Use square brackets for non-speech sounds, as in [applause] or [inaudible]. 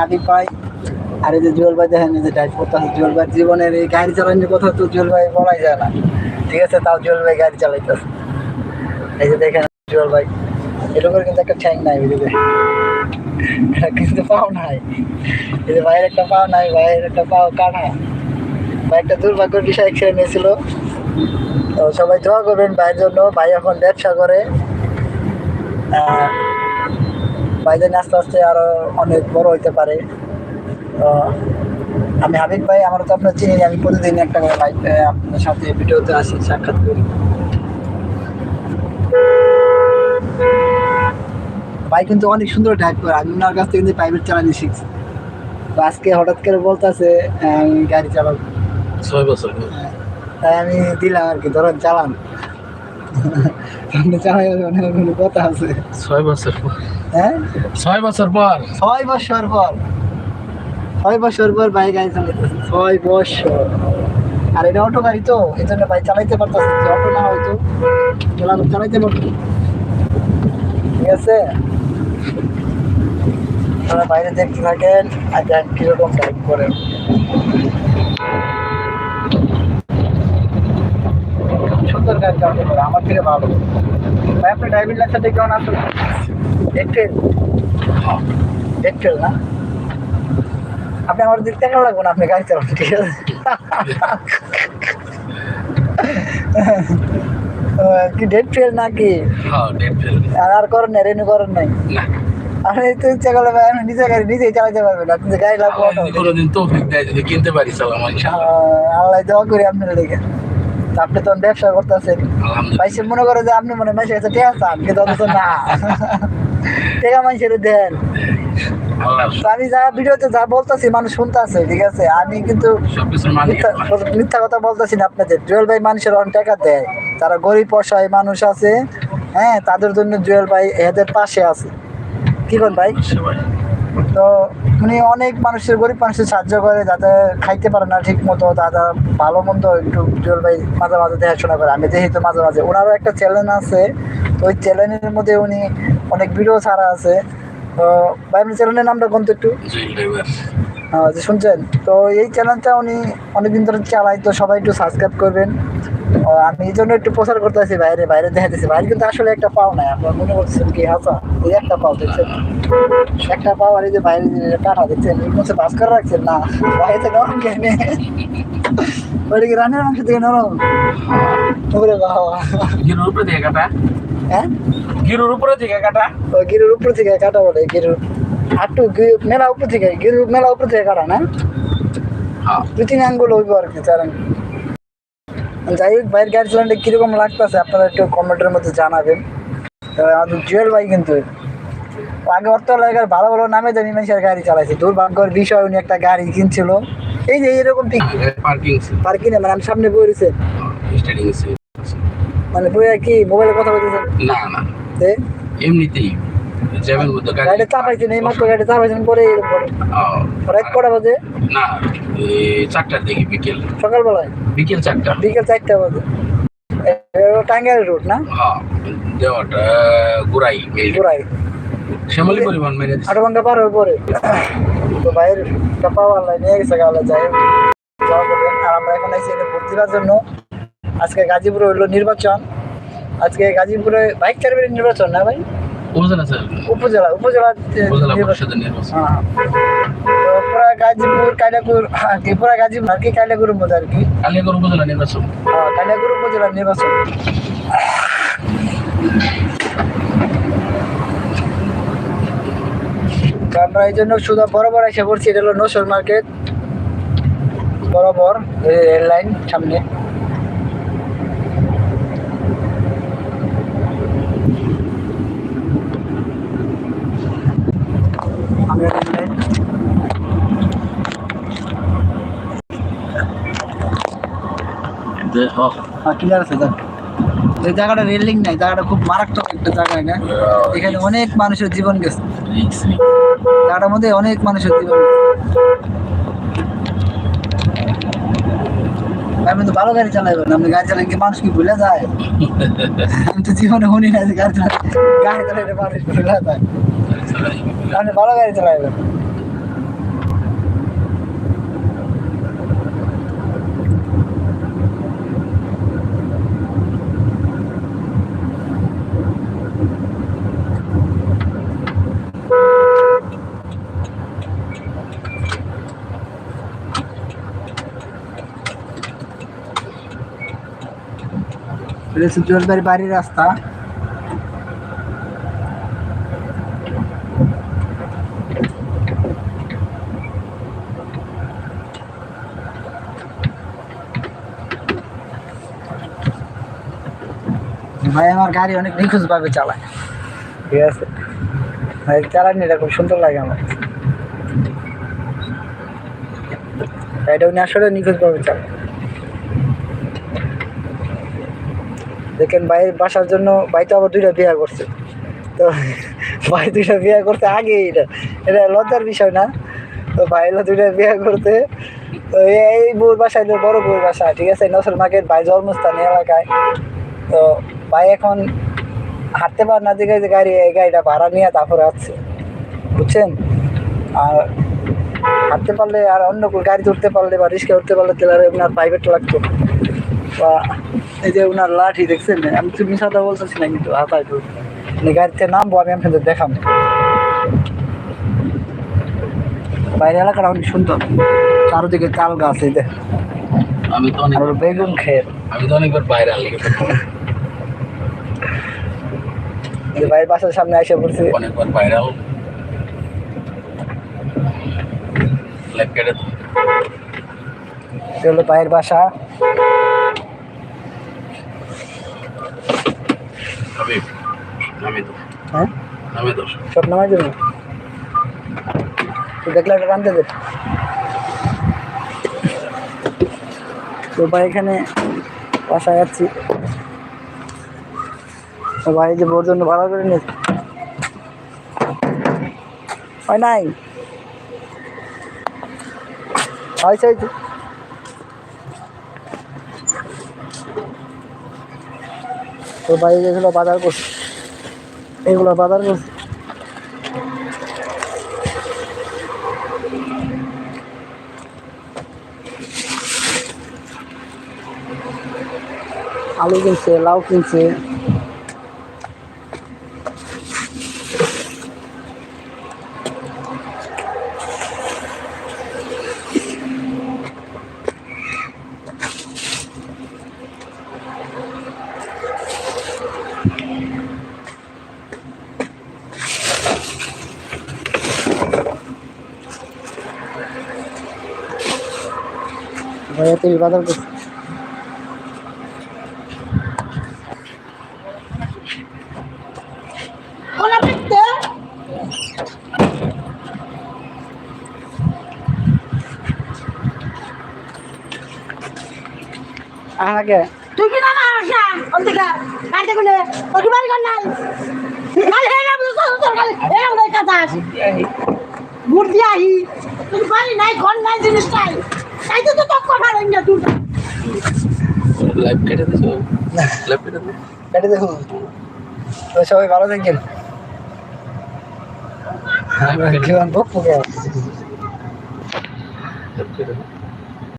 হাবিব ভাই আর এই যে জুয়েল ভাই দেখেন যে ড্রাইভ জুয়েল ভাই জীবনের এই গাড়ি চালানোর কথা তো জুয়েল ভাই বলাই যায় না। ঠিক আছে, তাও জুয়েল ভাই গাড়ি চালাইতেছে। এই যে দেখেন, জুয়েল ভাই এটা করে কিন্তু একটা ঠ্যাং নাই বুঝলি কিন্তু পাও নাই। এই যে ভাইয়ের একটা পাও নাই, ভাইয়ের একটা পাও কাটা ভাই একটা দুর্ভাগ্যের বিষয় ছেড়ে নিয়েছিল। তো সবাই দোয়া করবেন ভাইয়ের জন্য। ভাই এখন ব্যবসা করে। আহ, আস্তে আস্তে আরও অনেক বড় হইতে পারে। তো আমি হাবিব ভাই আমার তো আপনার চিনি আমি প্রতিদিন একটা করে লাইভ আপনার সাথে ভিডিওতে আসি সাক্ষাৎ করি। ভাই কিন্তু অনেক সুন্দর ড্রাইভ করে আমি ওনার কাছ থেকে কিন্তু প্রাইভেট চালানি শিখছি। তো আজকে হঠাৎ করে বলতেছে আমি গাড়ি চালাবো ছয় বছর। তাই আমি দিলাম আর কি ধরেন চালান। কথা আছে? ছয় বছর পর। হ্যাঁ? ছয় বছর পর? ছয় বছর পর। ছয় বছর পর বাইক গাড়ি চালাইতেছে। ছয় বছর। আর এটা অটো গাড়ি তো এই জন্য বাইক চালাইতে পারতেছে যে অটো না হয়তো। চালা- চালাইতে পারতো ঠিক আছে? আপনারা বাইরে দেখতে থাকেন আর দেখ কীরকম বাইক করেন পারে আমার থেকে ভালো। ভাই আপনার ড্রাইভিং লাইসেন্সটা কেমন আসলে এক্সেল এক্সেল না? আপনি আমার দিক থেকে লাগবো না আপনি গাড়ি চালান ঠিক আছে? কি ডেট ফেল নাকি? হ্যাঁ আর করেন না রেনু করেন নাই? না। আপনি তো ইচ্ছা করলে ভাই আপনি নিজে গাড়ি নিজেই চালাতে পারবেন আপনি যে গাড়ি লাগবো কোনোদিন যদি কিনতে পারি সালাম ইনশাআল্লাহ আল্লাহ দোয়া করি আপনার লেগে তা আপনি তখন ব্যবসা করতেছেন। সে মনে করে যে আপনি মনে মাসে কাছে ঠিক আছে কিন্তু অথচ না। [laughs] টেকা মানুষের দেন। আমি যা ভিডিওতে যা বলতেছি মানুষ শুনতেছে ঠিক আছে? আমি কিন্তু মিথ্যা কথা বলতেছি না আপনাদের। জুয়েল ভাই মানুষের অনেক টাকা দেয়। যারা গরিব অসহায় মানুষ আছে। হ্যাঁ তাদের জন্য জুয়েল ভাই এদের পাশে আছে। কি করেন ভাই। তো উনি অনেক মানুষের গরিব মানুষের সাহায্য করে যাতে খাইতে পারে না ঠিক মতো দাদা ভালো মন্দ একটু জুয়েল ভাই মাঝে মাঝে দেখাশোনা করে। আমি দেখি তো মাঝে মাঝে। ওনারও একটা চ্যানেল আছে। তো ওই চ্যানেলের মধ্যে উনি অনেক ভিডিও ছাড়া আছে। তো ভাই আপনি চ্যানেলের নামটা কোন তো একটু। যে শুনছেন? তো এই চ্যানেলটা উনি অনেকদিন ধরে চালাই তো সবাই একটু সাবস্ক্রাইব করবেন। আমি এই জন্য একটু প্রচার করতেছি বাইরে বাইরে দেখাতেছি বাইরে কিন্তু আসলে একটা পাও নাই। আপনার মনে করছেন কি হাসা এই একটা পাও দেখছেন? একটা পাও আর এই যে বাইরে যে কাটা দেখছেন এই মধ্যে ভাস করে রাখছেন? না বাইরে নরম কেনে ওইটা কি রানের মাংস থেকে নরম। ওরে বাবা। গিরুর উপরে থেকে কাটা? হ্যাঁ? গিরুর উপরে থেকে কাটা? ওই গিরুর উপর থেকে কাটা বলে গিরুর। আটটু মেলা উপর থেকে গিরুর মেলা উপর থেকে কাটা না? হ্যাঁ। দুই তিন আঙ্গুল হইব আর কি চার আঙ্গুল যাই হোক বাইরের গাড়ি চালানটা কীরকম লাগতেছে আপনারা একটু কমেন্টের মধ্যে জানাবেন। আমাদের জুয়েল ভাই কিন্তু আগে অর্থ লাগার ভালো ভালো নামে দামি মানুষের গাড়ি চালাইছে দুর্ভাগ্যের বিষয় উনি একটা গাড়ি কিনছিল। এই যে এরকম ঠিক পার্কিং পার্কিং মানে আমি সামনে বই রয়েছে। মানে বইয়া কি মোবাইলে কথা বলতেছেন না না। এমনিতেই। যাবেন মধ্যে গাড়ি। গাড়িটা চাপাইছেন এই মাত্র গাড়ি চাপাইছেন পরে এরকম ও, রাত কটা বাজে? না এই চারটার দিকে বিকেল। সকালবেলায়? বিকেল চারটা। বিকেল চারটা বাজে। টাঙ্গাইল রোড না? দেওয়াটা গুড়াই পুরাই শ্যামলী পরিমাণ মেরে দিছে। আট ঘণ্টা পার হয়ে পরে। তো বাইরের একটা পাওয়ার লাইন নিয়ে গেছে গাওয়া যাই হোক, যাওয়া করবেন আর আমরা এখন আইসি এটা ভর্তি হওয়ার জন্য। আজকে গাজীপুরে হইল নির্বাচন। আজকে গাজীপুরে বাইক চারবের নির্বাচন না ভাই? উপজেলা স্যার? উপজেলা উপজেলা উপজেলা পরিষদের নির্বাচন। হ্যাঁ পুরা গাজীপুর কাইলাকুর আর কি পুরা গাজীপুর আর কি মধ্যে আর কি। কালিয়াগড় উপজেলা নির্বাচন। হ্যাঁ, কালিয়াকুর উপজেলার নির্বাচন। আমরা এই জন্য শুধু বরাবর এসে পড়ছি এটা হলো নসর মার্কেট। বরাবর রেল লাইন সামনে। ক্লিয়ার আছে দেখ। এই জায়গাটা রেলিং নাই জায়গাটা খুব মারাত্মক একটা জায়গা না? এখানে অনেক মানুষের জীবন গেছে। জায়গাটার মধ্যে অনেক মানুষের জীবন আমি তো ভালো গাড়ি চালাইবেন আপনি গাড়ি চালান কি মানুষ কি ভুলে যায়? [laughs] আমি তো জীবনে শুনি না যে গাড়ি চালাই গাড়ি চালাইলে মানুষ ভুলে যায়। আপনি ভালো গাড়ি চালাইবেন। এটা জুয়েল বাড়ির রাস্তা। ভাই, আমার গাড়ি অনেক নিখুঁজ ভাবে চালায়। ঠিক আছে। ভাই, চালানি এটা খুব সুন্দর লাগে আমার। গাড়িটা উনি আসলে নিখুঁজ ভাবে চালায়। দেখেন ভাইয়ের বাসার জন্য ভাই তো আবার দুইটা বিয়ে করছে। তো ভাই দুইটা বিয়া করতে আগে এটা এটা লজ্জার বিষয় না। তো ভাই দুইটা বিয়ে করতে। তো এই- বউর বাসায় হলো বড় বউর বাসা ঠিক আছে? নসর মার্কেট, ভাই জন্মস্থান এলাকায়। তো ভাই এখন হাঁটতে পার না, দেখে যে গাড়ি, এই গাড়িটা ভাড়া নিয়ে তারপরে আসছে। বুঝছেন? আর হাঁটতে পারলে আর অন্য গাড়িতে উঠতে পারলে বা রিক্সা উঠতে পারলে তাহলে আপনার প্রাইভেট লাগতো। বা এই যে ওনার লাঠি দেখছেন আমি তুমি সাদা বলতেছি না কিন্তু হাতায় তো। গাড়িতে নামবো আমি আপনাদের দেখাবো। বাইরে এলাকাটা অনেক সুন্দর। চারোদিকে তাল গাছ এই আমি তো অনেক বেগুন খেয়ে আমি তো অনেকবার বাইরে যে বাড়ির বাসার সামনে এসে পড়ছি অনেকবার ভাইরাল লাইভ কেটে হলো ভাইয়ের বাসা। হ্যাঁ? আমি তো। সব নামাই দেবেন তো দেখলে একটা রানতে দে তো ভাই এখানে বাসায় যাচ্ছি তো ভাই যে বোর জন্য ভাড়া করে নিয়েছে। হয় নাই? হয়েছে হয়েছে তো বাইরে যেগুলো বাজার করছি এগুলো বাজার করছি আলু কিনছে লাউ কিনছে। ভাইয়া তেল বাজার করছে। আগে। তুই কি না ওর দিকে কাটে গুলে তোর কি বাড়ি নাই? কাল হে না বুঝছ তোর কাল হে না দেখ কাজ বুদ্ধি আহি। তুই বাড়ি নাই ঘর নাই জিনিস নাই তাই তো তো তক কথা রইন না তুই লাইভ কেটে দিছো? লাইভ কেটে দিছো? কেটে দেখুন তো সবাই ভালো থাকেন। জীবন ভোগ লাইভ কেটে